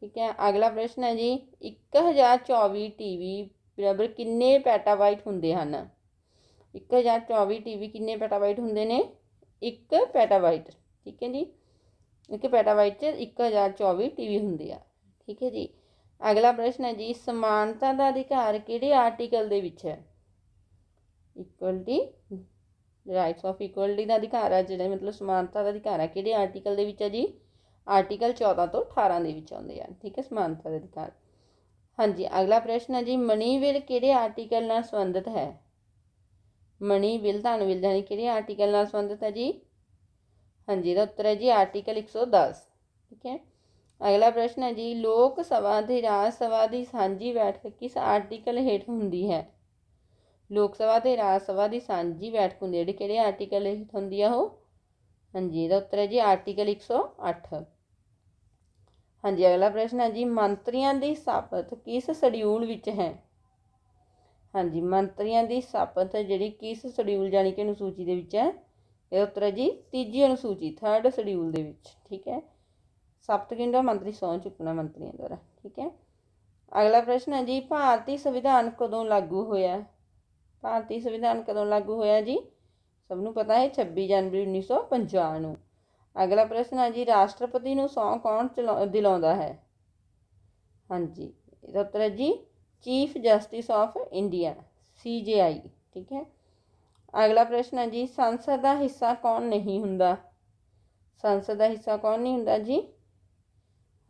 ਠੀਕ ਹੈ, ਅਗਲਾ ਪ੍ਰਸ਼ਨ ਹੈ ਜੀ 1024 ਟੀਵੀ ਬਰਾਬਰ ਕਿੰਨੇ ਪੈਟਾਬਾਈਟ ਹੁੰਦੇ ਹਨ? 1024 ਟੀਵੀ ਕਿੰਨੇ ਪੈਟਾਬਾਈਟ ਹੁੰਦੇ ਨੇ? 1 ਪੈਟਾਬਾਈਟ। ਠੀਕ ਹੈ ਜੀ? ਇੱਕ ਪੈਟਾਬਾਈਟ 'ਚ 1024 ਟੀਵੀ ਹੁੰਦੇ ਆ। ਠੀਕ ਹੈ ਜੀ। ਅਗਲਾ ਪ੍ਰਸ਼ਨ ਹੈ ਜੀ, ਸਮਾਨਤਾ ਦਾ ਅਧਿਕਾਰ ਕਿਹੜੇ ਆਰਟੀਕਲ ਦੇ ਵਿੱਚ ਹੈ? ਇਕੁਅਲਟੀ ਰਾਈਟਸ ਆਫ ਇਕੁਅਲਿਟੀ ਦਾ ਅਧਿਕਾਰ ਹੈ ਜਿਹੜਾ ਮਤਲਬ ਸਮਾਨਤਾ ਦਾ ਅਧਿਕਾਰ ਹੈ ਕਿਹੜੇ ਆਰਟੀਕਲ ਦੇ ਵਿੱਚ ਹੈ ਜੀ? ਆਰਟੀਕਲ 14 ਤੋਂ 18 ਦੇ ਵਿੱਚ ਆਉਂਦੇ ਆ। ਠੀਕ ਹੈ, ਸਮਾਨਤਾ ਦਾ ਅਧਿਕਾਰ। ਹਾਂਜੀ, ਅਗਲਾ ਪ੍ਰਸ਼ਨ ਹੈ ਜੀ ਮਨੀ ਵਿਲ ਕਿਹੜੇ ਆਰਟੀਕਲ ਨਾਲ ਸੰਬੰਧਿਤ ਹੈ? ਮਨੀ ਵਿਲ ਧਨ ਵਿਲ ਜਾਨੀ ਕਿਹੜੇ ਆਰਟੀਕਲ ਨਾਲ ਸੰਬੰਧਿਤ ਹੈ ਜੀ? ਹਾਂਜੀ, ਇਹਦਾ ਉੱਤਰ ਹੈ ਜੀ ਆਰਟੀਕਲ 110 ਠੀਕ ਹੈ? ਅਗਲਾ ਪ੍ਰਸ਼ਨ ਹੈ ਜੀ, ਲੋਕ ਸਭਾ ਤੇ ਰਾਜ ਸਭਾ ਦੀ ਸਾਂਝੀ ਬੈਠਕ ਕਿਸ ਆਰਟੀਕਲ ਹੇਠ ਹੁੰਦੀ ਹੈ? ਲੋਕ ਸਭਾ ਤੇ ਰਾਜ ਸਭਾ ਦੀ ਸਾਂਝੀ ਬੈਠਕ ਹੁੰਦੀ ਹੈ, ਜਿਹੜੀ ਕਿਹੜੇ ਆਰਟੀਕਲ ਹੇਠ ਹੁੰਦੀ ਆ ਉਹ? ਹਾਂਜੀ, ਇਹਦਾ ਉੱਤਰ ਹੈ ਜੀ ਆਰਟੀਕਲ 108 ਹਾਂਜੀ, ਅਗਲਾ ਪ੍ਰਸ਼ਨ ਹੈ ਜੀ, ਮੰਤਰੀਆਂ ਦੀ ਸ਼ਪਥ ਕਿਸ ਸ਼ਡਿਊਲ ਵਿੱਚ ਹੈ? ਹਾਂਜੀ, ਮੰਤਰੀਆਂ ਦੀ ਸ਼ਪਥ ਜਿਹੜੀ ਕਿਸ ਸ਼ਡਿਊਲ ਜਾਨੀ ਕਿ ਅਨੁਸੂਚੀ ਦੇ ਵਿੱਚ ਹੈ? ਇਹਦਾ ਉੱਤਰ ਹੈ ਜੀ, ਤੀਜੀ ਅਨੁਸੂਚੀ ਥਰਡ ਸ਼ਡਿਊਲ ਦੇ ਵਿੱਚ, ਠੀਕ ਹੈ। ਸਪਤ ਕਿੰਡਾ ਮੰਤਰੀ ਸਹੁੰ ਚੁੱਕਣਾ ਮੰਤਰੀਆਂ ਦੁਆਰਾ, ਠੀਕ ਹੈ। ਅਗਲਾ ਪ੍ਰਸ਼ਨ ਹੈ ਜੀ, ਭਾਰਤੀ ਸੰਵਿਧਾਨ ਕਦੋਂ ਲਾਗੂ ਹੋਇਆ? ਭਾਰਤੀ ਸੰਵਿਧਾਨ ਕਦੋਂ ਲਾਗੂ ਹੋਇਆ ਜੀ? ਸਭ ਨੂੰ ਪਤਾ ਹੈ 26 ਜਨਵਰੀ 1950 ਨੂੰ। ਅਗਲਾ ਪ੍ਰਸ਼ਨ ਹੈ ਜੀ, ਰਾਸ਼ਟਰਪਤੀ ਨੂੰ ਸਹੁੰ ਕੌਣ ਚਲਾ- ਦਿਲਾਉਂਦਾ ਹੈ? ਹਾਂਜੀ, ਇਹਦਾ ਉੱਤਰ ਹੈ ਜੀ, chief justice of India CJI ਠੀਕ ਹੈ। ਅਗਲਾ ਪ੍ਰਸ਼ਨ ਹੈ ਜੀ, ਸੰਸਦ ਦਾ ਹਿੱਸਾ ਕੌਣ ਨਹੀਂ ਹੁੰਦਾ? ਸੰਸਦ ਦਾ ਹਿੱਸਾ ਕੌਣ ਨਹੀਂ ਹੁੰਦਾ ਜੀ?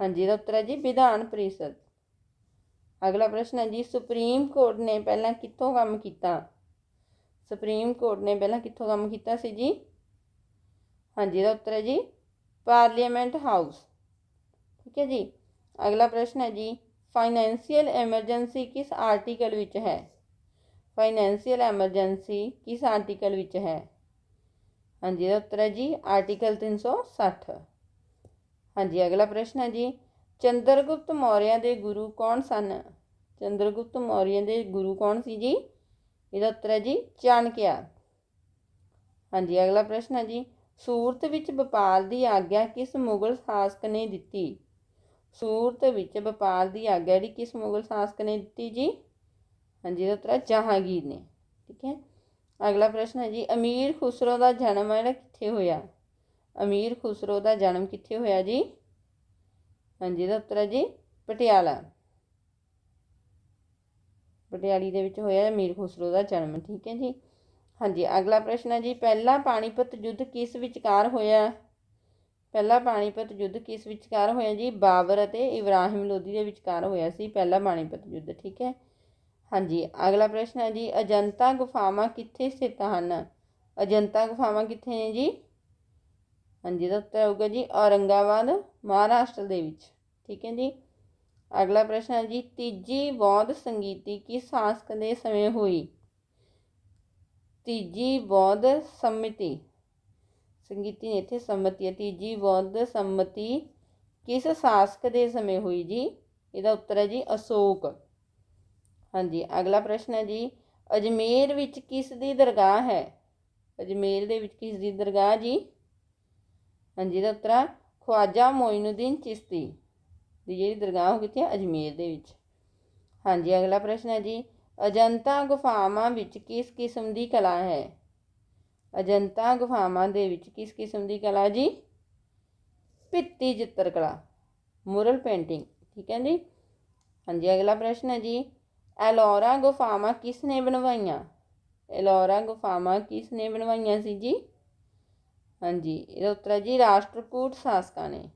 ਹਾਂਜੀ, ਇਹਦਾ ਉੱਤਰ ਹੈ ਜੀ, ਵਿਧਾਨ ਪਰਿਸ਼ਦ। ਅਗਲਾ ਪ੍ਰਸ਼ਨ ਹੈ ਜੀ, ਸੁਪਰੀਮ ਕੋਰਟ ਨੇ ਪਹਿਲਾਂ ਕਿੱਥੋਂ ਕੰਮ ਕੀਤਾ? ਸੁਪਰੀਮ ਕੋਰਟ ਨੇ ਪਹਿਲਾਂ ਕਿੱਥੋਂ ਕੰਮ ਕੀਤਾ ਸੀ ਜੀ? ਹਾਂਜੀ, ਇਹਦਾ ਉੱਤਰ ਹੈ ਜੀ, ਪਾਰਲੀਮੈਂਟ ਹਾਊਸ। ਠੀਕ ਹੈ ਜੀ? ਅਗਲਾ ਪ੍ਰਸ਼ਨ ਹੈ ਜੀ, ਫਾਈਨੈਂਸ਼ੀਅਲ ਐਮਰਜੈਂਸੀ ਕਿਸ ਆਰਟੀਕਲ ਵਿੱਚ ਹੈ? ਫਾਈਨੈਂਸ਼ੀਅਲ ਐਮਰਜੈਂਸੀ ਕਿਸ ਆਰਟੀਕਲ ਵਿੱਚ ਹੈ? ਹਾਂਜੀ, ਇਹਦਾ ਉੱਤਰ ਹੈ ਜੀ ਆਰਟੀਕਲ 360 ਹਾਂਜੀ, ਅਗਲਾ ਪ੍ਰਸ਼ਨ ਹੈ ਜੀ, ਚੰਦਰਗੁਪਤ ਮੌਰਿਆ ਦੇ ਗੁਰੂ ਕੌਣ ਸਨ? ਚੰਦਰਗੁਪਤ ਮੌਰਿਆ ਦੇ ਗੁਰੂ ਕੌਣ ਸੀ ਜੀ? ਇਹਦਾ ਉੱਤਰ ਹੈ ਜੀ ਚਾਣਕਿਆ ਹਾਂਜੀ, ਅਗਲਾ ਪ੍ਰਸ਼ਨ ਹੈ ਜੀ, ਸੂਰਤ ਵਿੱਚ ਵਪਾਰ ਦੀ ਆਗਿਆ ਕਿਸ ਮੁਗਲ ਸ਼ਾਸਕ ਨੇ ਦਿੱਤੀ? ਸੂਰਤ ਵਿੱਚ ਵਪਾਰ ਦੀ ਆਗਿਆ ਜਿਹੜੀ ਕਿਸ ਮੁਗਲ ਸ਼ਾਸਕ ਨੇ ਦਿੱਤੀ ਜੀ? ਹਾਂਜੀ, ਇਹਦਾ ਉੱਤਰ ਹੈ ਜਹਾਂਗੀਰ ਨੇ। ਠੀਕ ਹੈ। ਅਗਲਾ ਪ੍ਰਸ਼ਨ ਹੈ ਜੀ, ਅਮੀਰ ਖੁਸਰੋ ਦਾ ਜਨਮ ਜਿਹੜਾ ਕਿੱਥੇ ਹੋਇਆ? ਅਮੀਰ ਖੁਸਰੋ ਦਾ ਜਨਮ ਕਿੱਥੇ ਹੋਇਆ ਜੀ? ਹਾਂਜੀ, ਇਹਦਾ ਉੱਤਰ ਹੈ ਜੀ ਪਟਿਆਲਾ। ਪਟਿਆਲੀ ਦੇ ਵਿੱਚ ਹੋਇਆ ਅਮੀਰ ਖੁਸਰੋ ਦਾ ਜਨਮ, ਠੀਕ ਹੈ ਜੀ। ਹਾਂਜੀ, ਅਗਲਾ ਪ੍ਰਸ਼ਨ ਹੈ ਜੀ, ਪਹਿਲਾ ਪਾਣੀਪਤ ਯੁੱਧ ਕਿਸ ਵਿਚਕਾਰ ਹੋਇਆ? ਪਹਿਲਾ ਪਾਣੀਪਤ ਯੁੱਧ ਕਿਸ ਵਿਚਕਾਰ ਹੋਇਆ ਜੀ? ਬਾਬਰ ਅਤੇ ਇਬਰਾਹਿਮ ਲੋਧੀ ਦੇ ਵਿਚਕਾਰ ਹੋਇਆ ਸੀ, ਪਹਿਲਾ ਪਾਣੀਪਤ ਯੁੱਧ, ਠੀਕ ਹੈ। ਹਾਂਜੀ, ਅਗਲਾ ਪ੍ਰਸ਼ਨ ਹੈ ਜੀ, ਅਜੰਤਾ ਗੁਫਾਵਾਂ ਕਿੱਥੇ ਸਥਿਤ ਹਨ? ਅਜੰਤਾ ਗੁਫਾਵਾਂ ਕਿੱਥੇ ਨੇ ਜੀ? ਹਾਂਜੀ, ਇਹਦਾ ਉੱਤਰ ਹੋਊਗਾ ਜੀ, ਔਰੰਗਾਬਾਦ, ਮਹਾਰਾਸ਼ਟਰ ਦੇ ਵਿੱਚ। ਠੀਕ ਹੈ ਜੀ? ਅਗਲਾ ਪ੍ਰਸ਼ਨ ਹੈ ਜੀ, ਤੀਜੀ ਬੌਧ ਸੰਗੀਤੀ ਕਿਸ ਸ਼ਾਸਕ ਦੇ ਸਮੇਂ ਹੋਈ? ਤੀਜੀ ਬੌਧ ਸੰਮਤੀ। ਸੰਗੀਤੀ ਨੇ ਇੱਥੇ ਸੰਮਤੀ ਹੈ, ਤੀਜੀ ਬੌਧ ਸੰਮਤੀ ਕਿਸ ਸ਼ਾਸਕ ਦੇ ਸਮੇਂ ਹੋਈ ਜੀ? ਇਹਦਾ ਉੱਤਰ ਹੈ ਜੀ, ਅਸ਼ੋਕ। ਹਾਂਜੀ, ਅਗਲਾ ਪ੍ਰਸ਼ਨ ਹੈ ਜੀ, ਅਜਮੇਰ ਵਿੱਚ ਕਿਸ ਦੀ ਦਰਗਾਹ ਹੈ? ਅਜਮੇਰ ਦੇ ਵਿੱਚ ਕਿਸ ਦੀ ਦਰਗਾਹ ਜੀ? ਹਾਂਜੀ, ਇਹਦਾ ਉੱਤਰ ਹੈ ਖਵਾਜਾ ਮੋਇਨੁਦੀਨ ਚਿਸ਼ਤੀ ਦੀ ਜਿਹੜੀ ਦਰਗਾਹ ਹੋ ਕਿੱਥੇ ਹੈ ਅਜਮੇਰ ਦੇ ਵਿੱਚ। ਹਾਂਜੀ, ਅਗਲਾ ਪ੍ਰਸ਼ਨ ਹੈ ਜੀ, ਅਜੰਤਾ ਗੁਫਾਵਾਂ ਵਿੱਚ ਕਿਸ ਕਿਸਮ ਦੀ ਕਲਾ ਹੈ? ਅਜੰਤਾ ਗੁਫਾਵਾਂ ਦੇ ਵਿੱਚ ਕਿਸ ਕਿਸਮ ਦੀ ਕਲਾ ਜੀ? ਭਿੱਤੀ ਚਿੱਤਰਕਲਾ ਮੁਰਲ ਪੇਂਟਿੰਗ, ਠੀਕ ਹੈ ਜੀ? ਹਾਂਜੀ, ਅਗਲਾ ਪ੍ਰਸ਼ਨ ਹੈ ਜੀ ਐਲੋਰਾ ਗੁਫਾਵਾਂ ਕਿਸ ਨੇ ਬਣਵਾਈਆਂ? ਐਲੋਰਾ ਗੁਫਾਵਾਂ ਕਿਸ ਨੇ ਬਣਵਾਈਆਂ ਸੀ ਜੀ? ਹਾਂਜੀ, ਇਹਦਾ ਉੱਤਰ ਹੈ ਜੀ ਰਾਸ਼ਟਰਕੂਟ ਸ਼ਾਸਕਾਂ ਨੇ।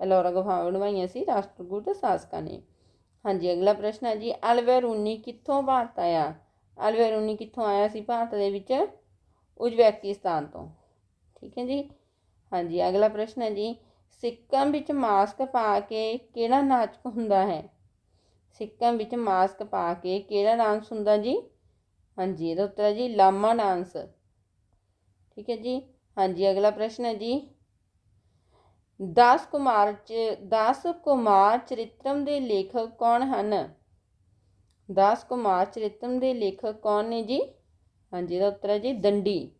ਐਲੋਰਾ ਗੁਫਾਵਾਂ ਬਣਵਾਈਆਂ ਸੀ ਰਾਸ਼ਟਰਕੂਟ ਸ਼ਾਸਕਾਂ ਨੇ। ਹਾਂਜੀ, ਅਗਲਾ ਪ੍ਰਸ਼ਨ ਹੈ ਜੀ, ਅਲਵੇਰੂਨੀ ਕਿੱਥੋਂ ਭਾਰਤ ਆਇਆ? ਅਲਵੇਰੂਨੀ ਕਿੱਥੋਂ ਆਇਆ ਸੀ ਭਾਰਤ ਦੇ ਵਿੱਚ? ਉਜ਼ਬੈਕਿਸਤਾਨ ਤੋਂ। ਠੀਕ ਹੈ ਜੀ? ਹਾਂਜੀ, ਅਗਲਾ ਪ੍ਰਸ਼ਨ ਹੈ ਜੀ, ਸਿੱਕਮ ਵਿੱਚ ਮਾਸਕ ਪਾ ਕੇ ਕਿਹੜਾ ਨਾਚਕ ਹੁੰਦਾ ਹੈ? ਸਿੱਕਮ ਵਿੱਚ ਮਾਸਕ ਪਾ ਕੇ ਕਿਹੜਾ ਡਾਂਸ ਹੁੰਦਾ ਜੀ? ਹਾਂਜੀ, ਇਹਦਾ ਉੱਤਰ ਹੈ ਜੀ ਲਾਮਾ ਡਾਂਸ ਠੀਕ ਹੈ ਜੀ? ਹਾਂਜੀ, ਅਗਲਾ ਪ੍ਰਸ਼ਨ ਹੈ ਜੀ। ਦਾਸ ਕੁਮਾਰ ਚ, ਦਾਸ ਕੁਮਾਰ ਚਰਿਤ੍ਰਮ ਦੇ ਲੇਖਕ ਕੌਣ ਹਨ? ਦਾਸ ਕੁਮਾਰ ਚਰਿਤ੍ਰਮ ਦੇ ਲੇਖਕ ਕੌਣ ਨੇ ਜੀ? ਹਾਂਜੀ, ਇਹਦਾ ਉੱਤਰ ਹੈ ਜੀ ਦੰਡੀ।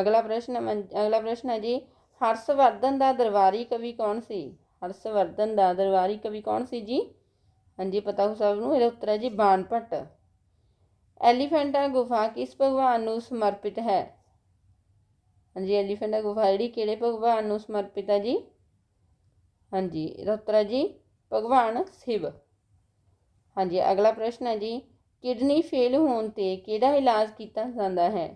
ਅਗਲਾ ਪ੍ਰਸ਼ਨ ਅਗਲਾ ਪ੍ਰਸ਼ਨ ਹੈ ਜੀ, ਹਰਸ਼ਵਰਧਨ ਦਾ ਦਰਬਾਰੀ ਕਵੀ ਕੌਣ ਸੀ? ਹਰਸ਼ਵਰਧਨ ਦਾ ਦਰਬਾਰੀ ਕਵੀ ਕੌਣ ਸੀ ਜੀ? ਹਾਂਜੀ, ਪਤਾ ਹੋ ਸਭ ਨੂੰ? ਇਹਦਾ ਉੱਤਰ ਹੈ ਜੀ ਬਾਣਭੱਟ ਐਲੀਫੈਂਟਾ ਗੁਫਾ ਕਿਸ ਭਗਵਾਨ ਨੂੰ ਸਮਰਪਿਤ ਹੈ? ਹਾਂਜੀ, ਐਲੀਫੈਂਟਾ ਗੁਫਾ ਜਿਹੜੀ ਕਿਹੜੇ ਭਗਵਾਨ ਨੂੰ ਸਮਰਪਿਤ ਹੈ ਜੀ? ਹਾਂਜੀ, ਇਹਦਾ ਉੱਤਰ ਹੈ ਜੀ, ਭਗਵਾਨ ਸ਼ਿਵ। ਹਾਂਜੀ, ਅਗਲਾ ਪ੍ਰਸ਼ਨ ਹੈ ਜੀ, ਕਿਡਨੀ ਫੇਲ ਹੋਣ ਤੇ ਕਿਹੜਾ ਇਲਾਜ ਕੀਤਾ ਜਾਂਦਾ ਹੈ?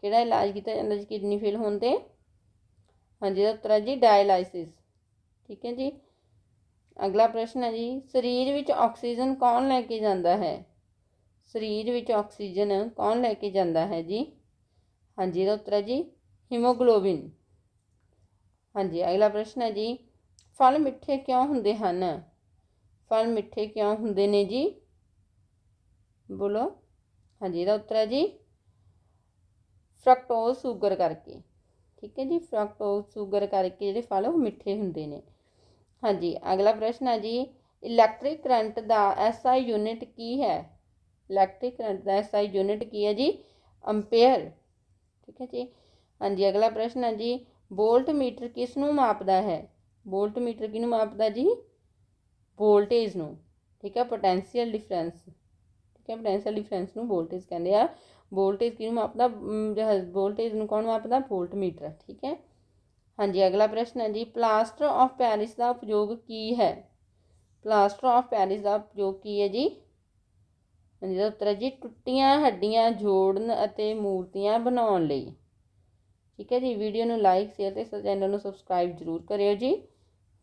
ਕਿਹੜਾ ਇਲਾਜ ਕੀਤਾ ਜਾਂਦਾ ਜੀ, ਕਿਡਨੀ ਫੇਲ ਹੋਣ ਤੇ? ਹਾਂਜੀ, ਇਹਦਾ ਉੱਤਰ ਹੈ ਜੀ, ਡਾਇਲਾਈਸਿਸ। ਠੀਕ ਹੈ ਜੀ ਅਗਲਾ ਪ੍ਰਸ਼ਨ ਹੈ ਜੀ, ਸਰੀਰ ਵਿੱਚ ਆਕਸੀਜਨ ਕੌਣ ਲੈ ਕੇ ਜਾਂਦਾ ਹੈ? ਸਰੀਰ ਵਿੱਚ ਆਕਸੀਜਨ ਕੌਣ ਲੈ ਕੇ ਜਾਂਦਾ ਹੈ ਜੀ? ਹਾਂਜੀ, ਇਹਦਾ ਉੱਤਰ ਹੈ ਜੀ, ਹੀਮੋਗਲੋਬਿਨ। ਹਾਂਜੀ, ਅਗਲਾ ਪ੍ਰਸ਼ਨ ਹੈ ਜੀ, ਫਲ ਮਿੱਠੇ ਕਿਉਂ ਹੁੰਦੇ ਹਨ? ਫਲ ਮਿੱਠੇ ਕਿਉਂ ਹੁੰਦੇ ਨੇ ਜੀ? ਬੋਲੋ। ਹਾਂਜੀ, ਇਹਦਾ ਉੱਤਰ ਹੈ ਜੀ ਫਰਕਟੋਜ਼ ਸ਼ੂਗਰ ਕਰਕੇ। ਠੀਕ ਹੈ ਜੀ ਫਰਕਟੋਜ਼ ਸ਼ੂਗਰ ਕਰਕੇ ਜਿਹੜੇ ਫਲ ਉਹ ਮਿੱਠੇ ਹੁੰਦੇ ਨੇ। ਹਾਂਜੀ, ਅਗਲਾ ਪ੍ਰਸ਼ਨ ਹੈ ਜੀ। ਇਲੈਕਟ੍ਰਿਕ ਕਰੰਟ ਦਾ ਐਸਆਈ ਯੂਨਿਟ ਕੀ ਹੈ? ਇਲੈਕਟ੍ਰਿਕ ਕਰੰਟ ਦਾ ਐਸਆਈ ਯੂਨਿਟ ਕੀ ਹੈ ਜੀ? ਐਂਪੀਅਰ ਠੀਕ ਹੈ ਜੀ। ਹਾਂਜੀ, ਅਗਲਾ ਪ੍ਰਸ਼ਨ ਹੈ ਜੀ। ਵੋਲਟ ਮੀਟਰ ਕਿਸ ਨੂੰ ਮਾਪਦਾ ਹੈ? ਵੋਲਟ ਮੀਟਰ ਕਿਹਨੂੰ ਮਾਪਦਾ ਜੀ? ਵੋਲਟੇਜ ਨੂੰ, ਠੀਕ ਹੈ ਪੋਟੈਂਸ਼ੀਅਲ ਡਿਫਰੈਂਸ ਠੀਕ ਹੈ ਪੋਟੈਂਸ਼ੀਅਲ ਡਿਫਰੈਂਸ ਨੂੰ ਵੋਲਟੇਜ ਕਹਿੰਦੇ ਆ। ਵੋਲਟੇਜ ਕਿਹਨੂੰ ਮਾਪਦਾ? ਵੋਲਟੇਜ ਨੂੰ ਕੌਣ ਮਾਪਦਾ? ਵੋਲਟ ਮੀਟਰ ਠੀਕ ਹੈ। ਹਾਂਜੀ, ਅਗਲਾ ਪ੍ਰਸ਼ਨ ਹੈ ਜੀ, ਪਲਾਸਟਰ ਆਫ ਪੈਰਿਸ ਦਾ ਉਪਯੋਗ ਕੀ ਹੈ? ਪਲਾਸਟਰ ਆਫ ਪੈਰਿਸ ਦਾ ਉਪਯੋਗ ਕੀ ਹੈ ਜੀ? ਹਾਂਜੀ ਦਾ ਉੱਤਰ ਹੈ ਜੀ, ਟੁੱਟੀਆਂ, ਹੱਡੀਆਂ ਜੋੜਨ ਅਤੇ ਮੂਰਤੀਆਂ ਬਣਾਉਣ ਲਈ। ਠੀਕ ਹੈ ਜੀ, ਵੀਡੀਓ ਨੂੰ ਲਾਈਕ ਸ਼ੇਅਰ ਤੇ ਚੈਨਲ ਨੂੰ ਸਬਸਕ੍ਰਾਈਬ ਜ਼ਰੂਰ ਕਰਿਓ ਜੀ।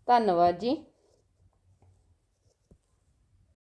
ਧੰਨਵਾਦ ਜੀ।